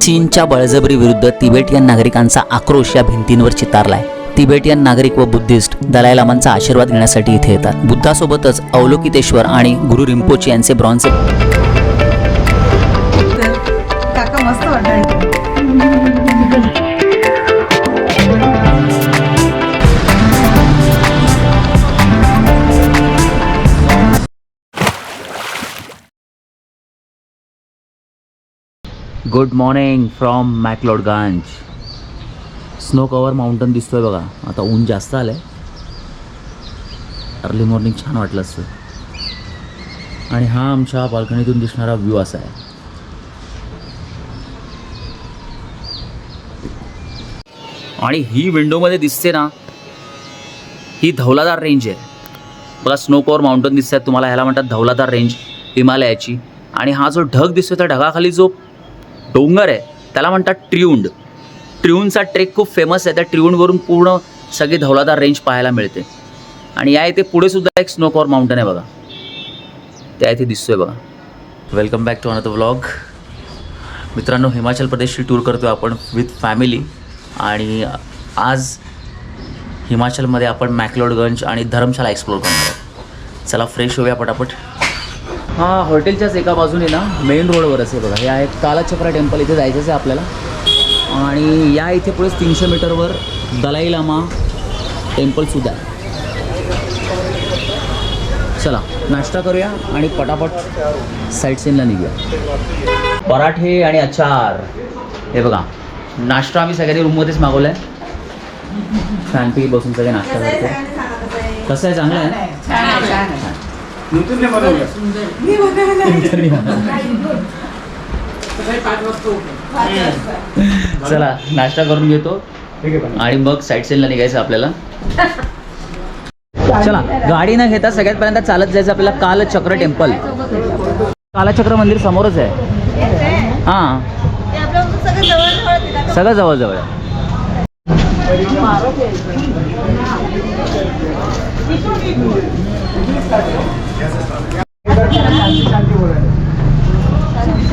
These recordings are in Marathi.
चीनच्या बळजबरी विरुद्ध तिबेटियन नागरिकांचा आक्रोश या भिंतींवर चितारलाय. तिबेटियन नागरिक व बुद्धिस्ट दलाई लामांचा आशीर्वाद घेण्यासाठी इथे येतात. बुद्धासोबतच अवलोकितेश्वर आणि गुरु रिंपोची यांचे bronze good morning from McLeodganj. Snow cover mountain दिसतोय बघा. आता ऊन जास्त आलंय. अर्ली मॉर्निंग छान वाटलं असतं. आणि हा आमच्या बाल्कनीतून दिसणारा व्ह्यू असा आहे. आणि ही विंडोमध्ये दिसते ना ही धौलादार रेंज आहे. बघा स्नो कवर माउंटन दिसत आहेत तुम्हाला. ह्याला म्हणतात धौलादार रेंज हिमालयाची. आणि हा जो ढग दिसतो त्या ढगाखाली जो डोंगर आहे. त्याला म्हणतात ट्रिउंड. ट्रिउंडचा ट्रेक खूप फेमस आहे. त्या ट्रिउंडवरून पूर्ण सगळी धौलादार रेंज पाहायला मिळते. आणि या इथे पुढे सुद्धा एक स्नोकॉर माउंटन आहे बघा. त्या इथे दिसतोय बघा. Welcome back to another vlog मित्रांनो हिमाचल प्रदेशची टूर करतो आपण विथ फॅमिली आणि आज हिमाचलमध्ये आपण मॅकलोडगंज आणि धर्मशाला एक्सप्लोर करणार आहोत. चला फ्रेश होऊया पटापट. हा हॉटेलच्याच एका बाजूने ना मेन रोडवरच आहे बघा. हे आहे कालाचक्र टेम्पल इथे जायचंच आहे आपल्याला. आणि या इथे पुढेच तीनशे मीटरवर दलाई लामा टेम्पलसुद्धा आहे. चला नाश्ता करूया आणि पटापट साईट सीनला निघूया. पराठे आणि अचार. हे बघा नाश्ता आम्ही सगळ्यांनी रूममध्येच मागवला आहे फॅनपी बसून सगळे नाश्ता करतो कसं आहे? चांगलं आहे. चला नाश्ता करून घेतो. आणि मग साईड सीनला निघायचं आपल्याला. चला गाडी न घेता सगळ्यात पहिल्यांदा चालत जायचं आपल्याला कालचक्र टेम्पल. कालचक्र मंदिर समोरच आहे. हां. सगळं जवळ जवळ आहे.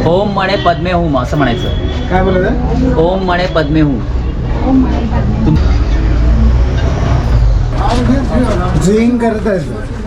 ओम म्हणे पद्मे हुम असं म्हणायचं. काय बोलत ओम म्हणे पद्मे हुम. तुम झिंग करत आहे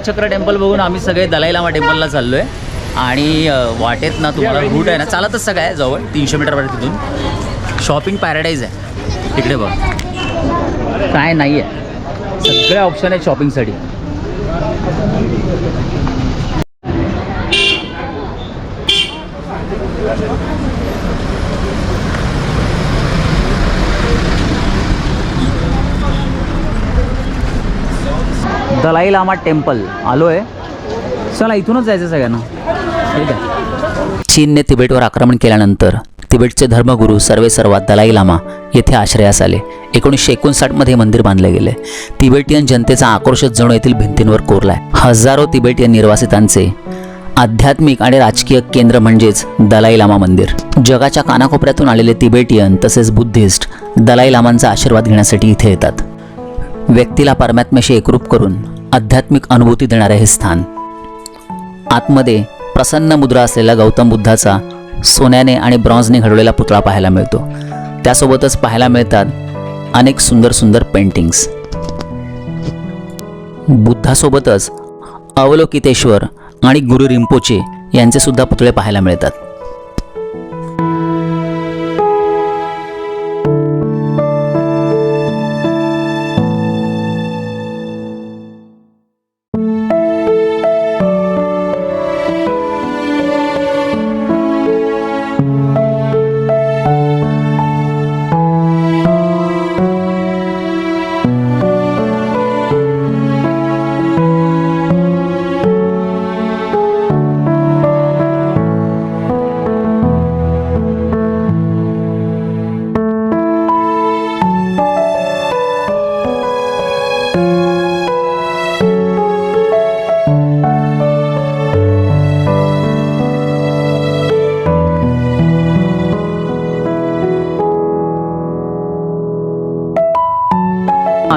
कालचक्र टेम्पल बघून आम्ही सगळे दलाई लामा टेम्पलला चाललो आहे आणि वाटेत ना तुम्हाला रूट आहे ना चालतच सगळं आहे जवळ तीनशे मीटरवर तिथून. शॉपिंग पॅराडाईज आहे. तिकडे बघ. काय नाही आहे सगळे ऑप्शन आहेत शॉपिंगसाठी दलाई लामा टेम्पल. आलो आहे चला इथूनच जायचं सगळ्यांना. ठीक आहे. चीनने तिबेटवर आक्रमण केल्यानंतर तिबेटचे धर्मगुरू सर्वे सर्वात दलाई लामा येथे आश्रयास आले. एकोणीसशे एकोणसाठमध्ये मंदिर बांधले गेले. तिबेटियन जनतेचा आक्रोशच जणू येथील भिंतींवर कोरलाय. हजारो तिबेटियन निर्वासितांचे आध्यात्मिक आणि राजकीय केंद्र म्हणजेच दलाई लामा मंदिर. जगाच्या कानाकोपऱ्यातून आलेले तिबेटियन तसेच बुद्धिस्ट दलाई लामांचा आशीर्वाद घेण्यासाठी इथे येतात. व्यक्तीला परमात्म्याशी एकरूप करून आध्यात्मिक अनुभूती देणारे हे स्थान. आतमध्ये प्रसन्न मुद्रा असलेला गौतम बुद्धाचा सोन्याने आणि ब्रॉन्झने घडवलेला पुतळा पाहायला मिळतो. त्यासोबतच पाहायला मिळतात अनेक सुंदर सुंदर पेंटिंग्स बुद्धासोबतच अवलोकितेश्वर आणि गुरु रिंपोचे यांचे सुद्धा पुतळे पाहायला मिळतात.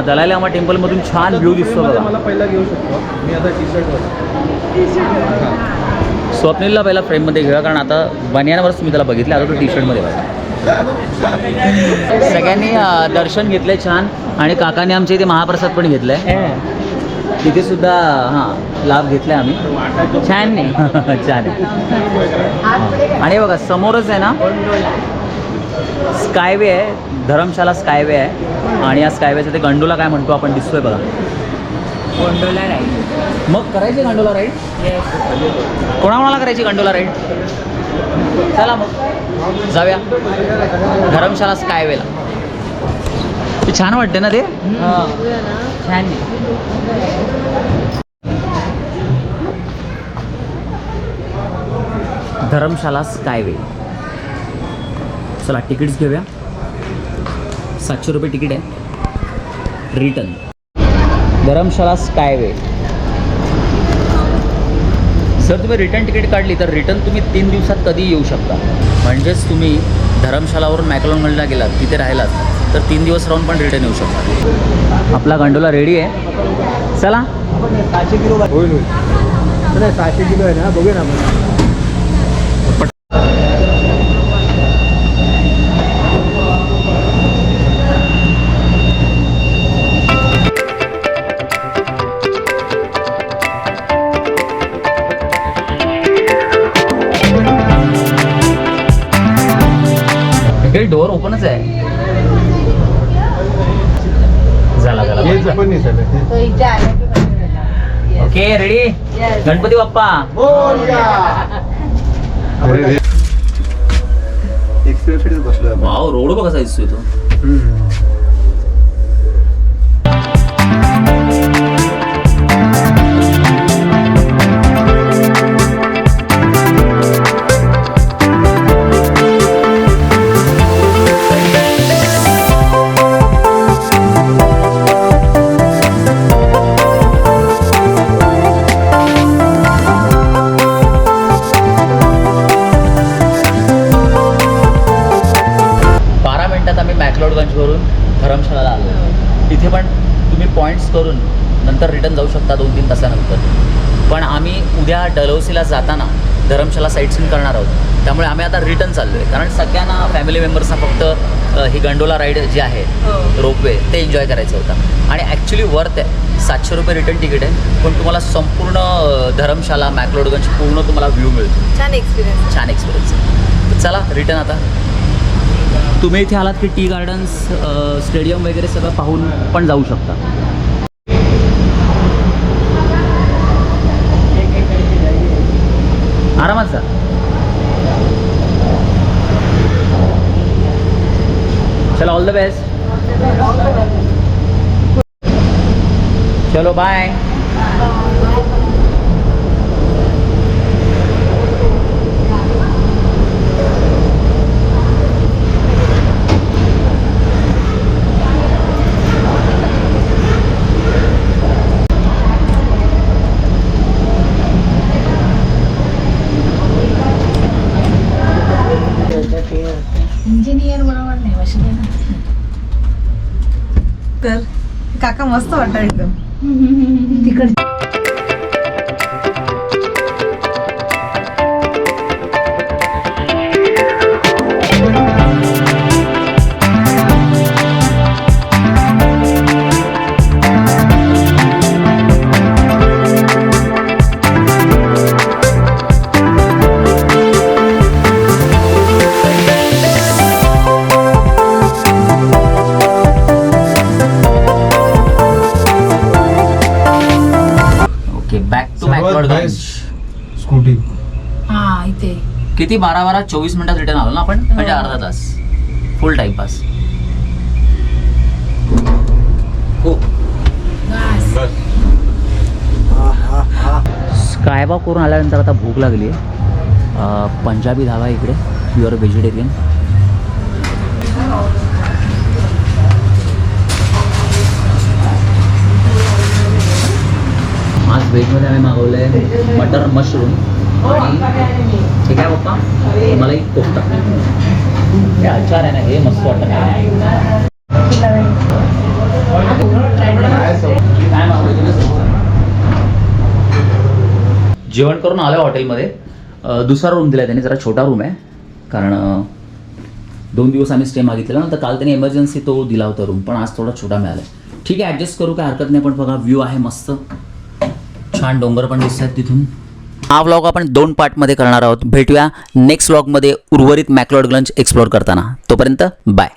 दलाई लामा टेम्पलमधून छान व्ह्यू दिसतो बघा. मला पहिला घेऊ शकतो. मी आता टी शर्टवर स्वप्नीलला पहिला फ्रेममध्ये घेऊया कारण आता बनियानवरच तुम्ही त्याला बघितलं आता तो टी शर्टमध्ये बघा. सगळ्यांनी दर्शन घेतलंय छान आणि काकाने आमच्या इथे महाप्रसाद पण घेतलाय. तिथे सुद्धा हां लाभ घेतलाय आम्ही. छान नाही छान आहे. आणि हे बघा समोरच आहे ना स्कायवे आहे धरमशाला स्कायवे आहे. आणि या स्कायवेचं ते गंडोला काय म्हणतो आपण दिसतोय बघा. गोंडोला राहील मग करायची गंडोला राईड? कोणाकोणाला करायची गंडोला राईड? चला मग. जाऊया. धरमशाला स्कायवेला. ते छान वाटते ना ते? छान धरमशाला स्कायवे. चला तिकीट्स घेऊया. सातशे रुपये तिकीट आहे. रिटर्न धरमशाला स्कायवे जर तुम्ही रिटर्न तिकीट काढली तर रिटर्न तुम्ही तीन दिवसात कधी येऊ शकता. म्हणजेच तुम्ही धरमशालावरून मॅकलोनगडला गेलात तिथे राहिलात तर तीन दिवस राहून पण रिटर्न येऊ शकता. आपला गंडोला रेडी आहे. चला. सहाशे किलो होईल होईल सहाशे किलो आहे ना बघूया ना हे डोअर ओपनच आहे. झाला झाला. Okay ready. Ganpati Bappa. Wow road बघा कसा दिसतोय तो. करून नंतर रिटर्न जाऊ शकता दोन तीन तासानंतर. पण आम्ही उद्या डलहौसीला जाताना धरमशाला साईट सीन करणार आहोत. त्यामुळे आम्ही आता रिटर्न चाललो आहे कारण सगळ्यांना फॅमिली मेंबर्सना फक्त ही गंडोला राईड जी आहे हो. रोपवे ते एन्जॉय करायचं होतं. आणि ॲक्च्युली वर्थ आहे. सातशे रुपये रिटर्न तिकीट आहे. पण तुम्हाला संपूर्ण धरमशाला मॅकलोडगंज पूर्ण तुम्हाला व्ह्यू मिळतो. छान एक्सपिरियन्स छान एक्सपिरियन्स चला रिटर्न आता. तुम्ही इथे आलात की टी गार्डन्स स्टेडियम वगैरे सगळं पाहून पण जाऊ शकता. आरामात सर चलो ऑल द बेस्ट चलो बाय इंजिनियर बरोबर नाही बसले तर काका मस्त वाटत एकदम. तिकड किती? बारा बारा चोवीस मिनिटात रिटर्न आलो ना आपण? म्हणजे अर्धा तास. फुल टाइमपास हो. स्कायवॉक करून आल्यानंतर आता भूक लागली आहे. पंजाबी आहे इकडे. प्युअर व्हेजिटेरियन आज व्हेजमध्ये आम्ही मागवलं आहे मटर मशरूम आणि ठीक आहे पप्पा? मला एक कोफ्ता हे आचार आहे ना हे मस्त वाटत काय जेवण करून आलं हॉटेलमध्ये. दुसरा रूम दिला त्यांनी जरा छोटा रूम आहे. कारण दोन दिवस आम्ही स्टे मागितलेला. ना तर काल त्याने एमर्जन्सी तो दिला होता रूम पण आज थोडा छोटा मिळाला ठीक आहे ॲडजस्ट करू काय हरकत नाही पण बघा व्ह्यू आहे मस्त. छान डोंगर पण दिसत आहेत तिथून. हा व्लॉग आपण दोन पार्टमध्ये करणार आहोत. भेटूया नेक्स्ट व्लॉगमध्ये उर्वरित मॅक्लॉड ग्लंच एक्सप्लोर करताना. तोपर्यंत बाय